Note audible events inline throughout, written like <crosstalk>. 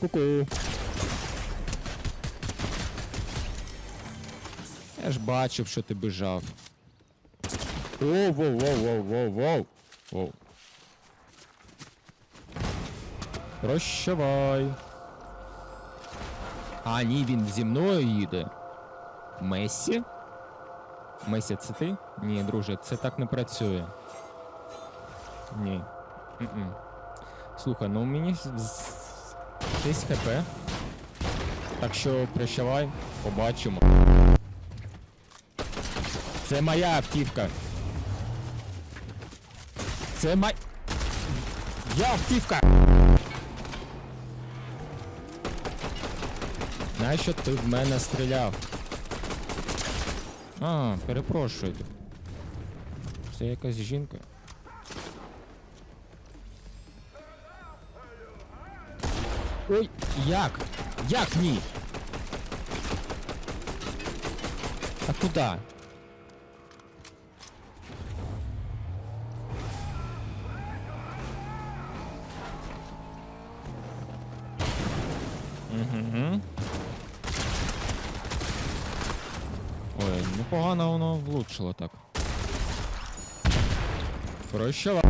Ку-ку. Я ж бачив, що ти бежав. Воу, воу, воу, воу, воу, воу. Воу. Прощавай. А, ні, він зі мною їде. Месі? Месі, це ти? Ні, друже, це так не працює. Ні. М-м. Слухай, ну мені з- з- хп. Так що прощавай, побачимо. Це моя автівка. Це май. Я автівка! Нащо ти в мене стріляв? А, перепрошую. Це якась жінка. Ой, як? Як ні? А куди? Угу. Ой, непогано воно влучило так. Прощава.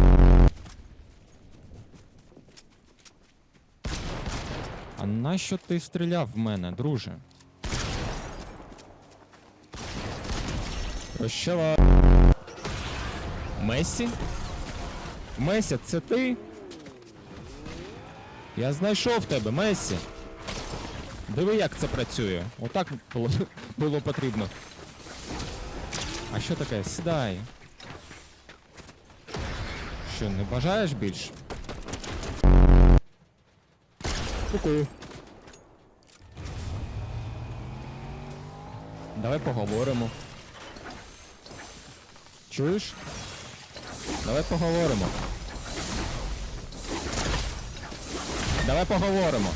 А нащо ти стріляв в мене, друже? Прощава. Месі? Месі, це ти? Я знайшов тебе, Месі. Диви, як це працює. Отак було, <laughs> було потрібно. А що таке? Сідай. Що, не бажаєш більш? Ку-ку. Давай поговоримо. Чуєш? Давай поговоримо. Давай поговоримо.